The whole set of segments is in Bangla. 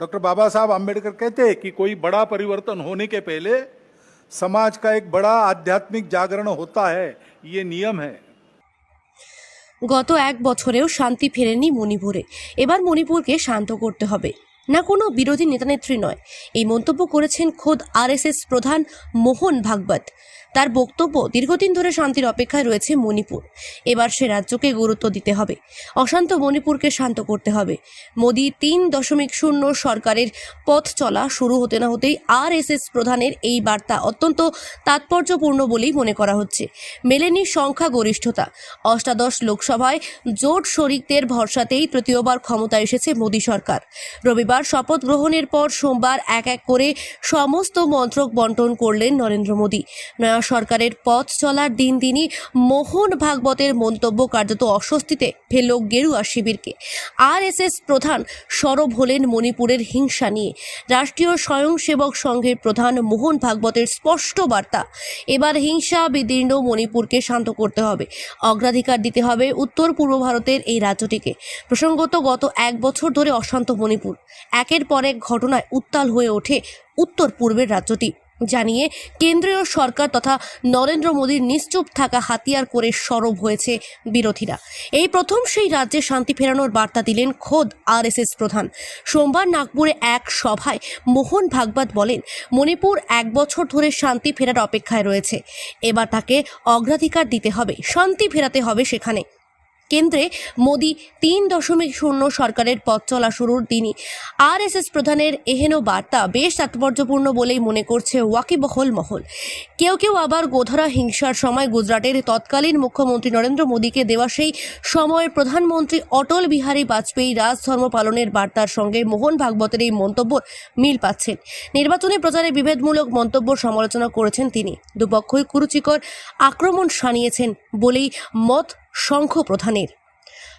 डॉक्टर बाबा साहब आम्बेडकर कहते हैं कि कोई बड़ा परिवर्तन होने के पहले समाज का एक बड़ा आध्यात्मिक जागरण होता है ये नियम है গত এক বছরেও শান্তি ফেরেনি মণিপুরে এবার মণিপুরকে শান্ত করতে হবে না কোনো বিরোধী নেতানেত্রী নয় এই মন্তব্য করেছেন খোদ আরএসএস প্রধান মোহন ভাগবত তার বক্তব্য দীর্ঘদিন ধরে শান্তির অপেক্ষায় রয়েছে মণিপুর। এবার সে রাজ্যকে গুরুত্ব দিতে হবে। অশান্ত মণিপুরকে শান্ত করতে হবে। মোদি তিন দশমিক শূন্য সরকারের পথ চলা শুরু হতে না হতেই আরএসএস প্রধানের এই বার্তা অত্যন্ত তাৎপর্যপূর্ণ বলেই মনে করা হচ্ছে। মেলেনি সংখ্যাগরিষ্ঠতা অষ্টাদশ লোকসভায় জোট শরিকদের ভরসাতেই তৃতীয়বার ক্ষমতায় এসেছে মোদী সরকার। রবিবার শপথ গ্রহণের পর সোমবার এক এক করে সমস্ত মন্ত্রক বন্টন করলেন নরেন্দ্র মোদী। নয়া সরকারের পথ চলার দিন দিনই মোহন ভাগবতের মন্তব্য কার্যত অস্বস্তিতে ফেলল গেরুয়া শিবিরকে। আরএসএস প্রধান সরব হলেন মণিপুরের হিংসা নিয়ে। রাষ্ট্রীয় স্বয়ংসেবক সংঘের প্রধান মোহন ভাগবতের স্পষ্ট বার্তা, এবার হিংসা বিদীর্ণ মণিপুরকে শান্ত করতে হবে। অগ্রাধিকার দিতে হবে উত্তর পূর্ব ভারতের এই রাজ্যটিকে। প্রসঙ্গত গত এক বছর ধরে অশান্ত মণিপুর। একের পর এক ঘটনায় উত্তাল হয়ে ওঠে উত্তর পূর্বের রাজ্যটি। জানিয়ে কেন্দ্রীয় সরকার তথা নরেন্দ্র মোদীর নিশ্চুপ থাকা হাতিয়ার করে সরব হয়েছে বিরোধীরা। এই প্রথম সেই রাজ্যে শান্তি ফেরানোর বার্তা দিলেন খোদ আরএসএস প্রধান। সোমবার নাগপুরে এক সভায় মোহন ভাগবত বলেন, মণিপুর এক বছর ধরে শান্তি ফেরার অপেক্ষায় রয়েছে। এবার তাকে অগ্রাধিকার দিতে হবে, শান্তি ফেরাতে হবে সেখানে। কেন্দ্রে মোদি তিন দশমিক শূন্য সরকারের পথ চলা শুরুর দিনই। আরএসএস প্রধানের এহেন বার্তা বেশ তাৎপর্যপূর্ণ বলেই মনে করছে ওয়াকিবহল মহল। কেউ কেউ আবার গোধরা হিংসার সময় গুজরাটের তৎকালীন মুখ্যমন্ত্রী নরেন্দ্র মোদীকে দেওয়া সেই সময়ের প্রধানমন্ত্রী অটল বিহারী বাজপেয়ী রাজধর্ম পালনের বার্তার সঙ্গে মোহন ভাগবতের এই মন্তব্য মিল পাচ্ছেন। নির্বাচনী প্রচারে বিভেদমূলক মন্তব্য সমালোচনা করেছেন তিনি। দুপক্ষই কুরুচিকর আক্রমণ সানিয়েছেন বলেই মত শঙ্খ প্রধানের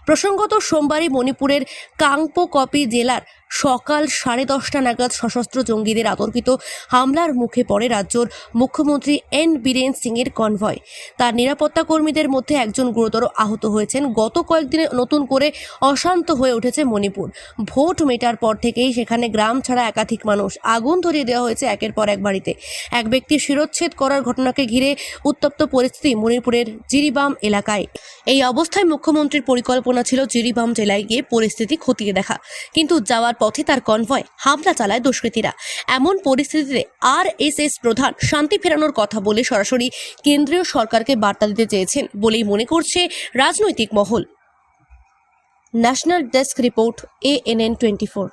প্রসঙ্গত সোমবারই মণিপুরের কাংপো কপি জেলার সকাল সাড়ে দশটা নাগাদ সশস্ত্র জঙ্গিদের আতর্কিত হামলার মুখে পড়ে রাজ্যর মুখ্যমন্ত্রী এন বীরেন সিংয়ের কনভয়। তার নিরাপত্তা কর্মীদের মধ্যে একজন গুরুতর আহত হয়েছেন। গত কয়েকদিনে নতুন করে অশান্ত হয়ে উঠেছে মণিপুর। ভোট মেটার পর থেকেই সেখানে গ্রাম ছাড়া একাধিক মানুষ আগুন ধরিয়ে দেওয়া হয়েছে একের পর এক বাড়িতে। এক ব্যক্তি শিরোচ্ছেদ করার ঘটনাকে ঘিরে উত্তপ্ত পরিস্থিতি মণিপুরের জিরিবাম এলাকায়। এই অবস্থায় মুখ্যমন্ত্রীর পরিকল্পনা ছিল জিরিবাম জেলায় গিয়ে পরিস্থিতি খতিয়ে দেখা। কিন্তু যাওয়ার পথে তার কনভয় হামলা চালায় দুষ্কৃতীরা। এমন পরিস্থিতিতে আর প্রধান শান্তি ফেরানোর কথা বলে সরাসরি কেন্দ্রীয় সরকারকে বার্তা দিতে চেয়েছেন বলেই মনে করছে রাজনৈতিক মহল। National desk report, ANN twenty four.